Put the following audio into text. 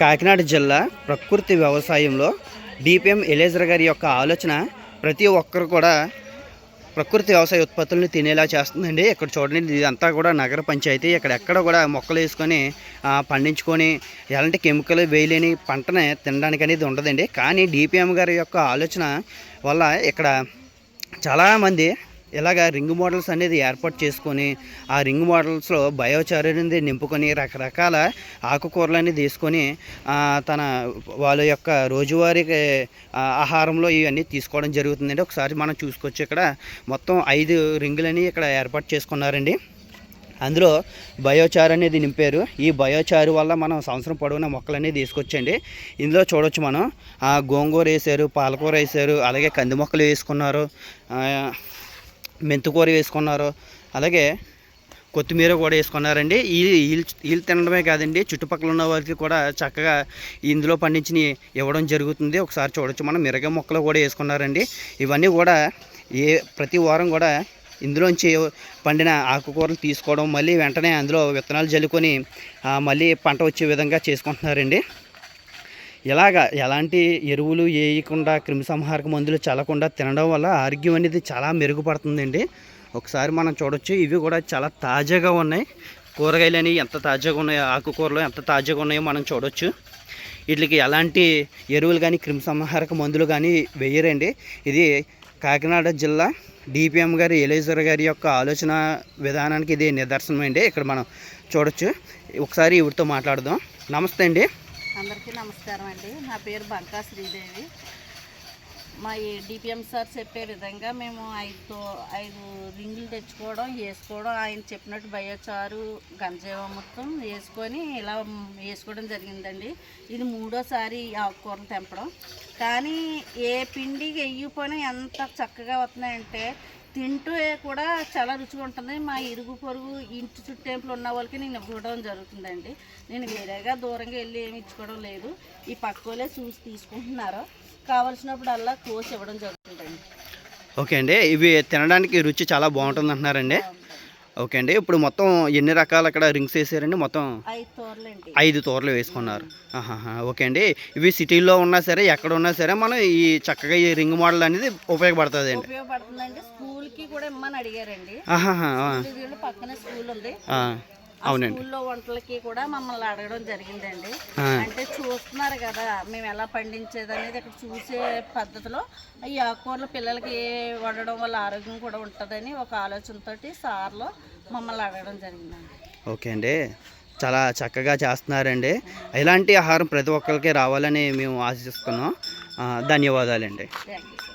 కాకినాడ జిల్లా ప్రకృతి వ్యవసాయంలో డిపిఎం ఎలేజర్ గారి యొక్క ఆలోచన ప్రతి ఒక్కరు కూడా ప్రకృతి వ్యవసాయ ఉత్పత్తులను తినేలా చేస్తుందండి. ఇక్కడ చూడండి ఇదంతా కూడా నగర పంచాయతీ. ఇక్కడ ఎక్కడ కూడా మొక్కలు వేసుకొని పండించుకొని ఎలాంటి కెమికల్ వేయలేని పంటని తినడానికి అనేది ఉండదండి. కానీ డిపిఎం గారి యొక్క ఆలోచన వల్ల ఇక్కడ చాలామంది ఇలాగ రింగ్ మోడల్స్ అనేది ఏర్పాటు చేసుకొని ఆ రింగ్ మోడల్స్లో బయోచార్ అనేది నింపుకొని రకరకాల ఆకుకూరలు అనేది తీసుకొని తన వాళ్ళ యొక్క రోజువారీ ఆహారంలో ఇవన్నీ తీసుకోవడం జరుగుతుందండి. ఒకసారి మనం చూసుకోవచ్చు ఇక్కడ మొత్తం ఐదు రింగులని ఇక్కడ ఏర్పాటు చేసుకున్నారండి. అందులో బయోచార్ అనేది నింపారు. ఈ బయోచారు వల్ల మనం సంవత్సరం పొడవునా మొక్కలు తీసుకొచ్చండి. ఇందులో చూడొచ్చు మనం గోంగూర వేసారు పాలకూర వేసారు అలాగే కంది మొక్కలు వేసుకున్నారు మెంతికూర వేసుకున్నారు. అలాగే కొత్తిమీర కూడా వేసుకున్నారండి. ఈ వీళ్ళు తినడమే కాదండి చుట్టుపక్కల ఉన్న వారికి కూడా చక్కగా ఇందులో పండించి ఇవ్వడం జరుగుతుంది. ఒకసారి చూడొచ్చు. మనం మిరగ మొక్కలు కూడా వేసుకున్నారండి. ఇవన్నీ కూడా ఏ ప్రతి వారం కూడా ఇందులోంచి పండిన ఆకుకూరలు తీసుకోవడం మళ్ళీ వెంటనే అందులో విత్తనాలు జల్లుకొని మళ్ళీ పంట వచ్చే విధంగా చేసుకుంటున్నారండి. ఇలాగ ఎలాంటి ఎరువులు వేయకుండా క్రిమిసంహారక మందులు చల్లకుండా తినడం వల్ల ఆరోగ్యం అనేది చాలా మెరుగుపడుతుందండి. ఒకసారి మనం చూడొచ్చు ఇవి కూడా చాలా తాజాగా ఉన్నాయి. కూరగాయలు అనేవి ఎంత తాజాగా ఉన్నాయో ఆకుకూరలు ఎంత తాజాగా ఉన్నాయో మనం చూడొచ్చు. వీటికి ఎలాంటి ఎరువులు కానీ క్రిమిసంహారక మందులు కానీ వేయరండి. ఇది కాకినాడ జిల్లా డిపిఎం గారి ఎలేజర్ గారి యొక్క ఆలోచన విధానానికి ఇది నిదర్శనం అండి ఇక్కడ మనం చూడొచ్చు. ఒకసారి ఇవిడితో మాట్లాడదాం. నమస్తే అండి. అందరికీ నమస్కారం అండి. నా పేరు బంకా శ్రీదేవి. మా డిపిఎం సార్ చెప్పే విధంగా మేము ఐదు ఐదు రింగులు తెచ్చుకోవడం వేసుకోవడం ఆయన చెప్పినట్టు బయోచారు గంజావ మొత్తం వేసుకొని ఇలా వేసుకోవడం జరిగిందండి. ఇది మూడోసారి ఆకుకూరలు తెంపడం. కానీ ఏ పిండి వెయ్యిపోయినా ఎంత చక్కగా వస్తున్నాయంటే తింటూ కూడా చాలా రుచిగా ఉంటుంది. మా ఇరుగు పొరుగు ఇంటి చుట్టేంపులు ఉన్న వాళ్ళకి నేను ఇవ్వడం జరుగుతుందండి. నేను వేరేగా దూరంగా వెళ్ళి ఏమి ఇచ్చుకోవడం లేదు. ఈ పక్క వాళ్ళే చూసి తీసుకుంటున్నారు. కావలసినప్పుడు అలా కోసి ఇవ్వడం జరుగుతుందండి. ఓకే అండి ఇవి తినడానికి రుచి చాలా బాగుంటుంది అంటున్నారండి. ఓకే అండి ఇప్పుడు మొత్తం ఎన్ని రకాల అక్కడ రింగ్స్ వేసారండి? మొత్తం ఐదు తోరలు వేసుకున్నారు. ఓకే అండి. ఇవి సిటీలో ఉన్నా సరే ఎక్కడ ఉన్నా సరే మనం ఈ చక్కగా ఈ రింగ్ మోడల్ అనేది ఉపయోగపడుతుంది అండి. ఉపయోగపడుతుందండి. స్కూల్కి కూడా ఇమ్మని అడిగారండి. పక్కనే స్కూల్ ఉంది. అవునండి. స్కూల్లో వంటలకి కూడా మమ్మల్ని అడగడం జరిగిందండి. అంటే చూస్తున్నారు కదా మేము ఎలా పండించేది అనేది ఇక్కడ చూసే పద్ధతిలో ఈ ఆకుకూరలు పిల్లలకి వండడం వల్ల ఆరోగ్యం కూడా ఉంటుందని ఒక ఆలోచనతోటి సార్లో మమ్మల్ని అడగడం జరిగిందండి. ఓకే అండి. చాలా చక్కగా చేస్తున్నారండి. ఇలాంటి ఆహారం ప్రతి ఒక్కరికి రావాలని మేము ఆశిస్తున్నాం. ధన్యవాదాలండి. Thank you sir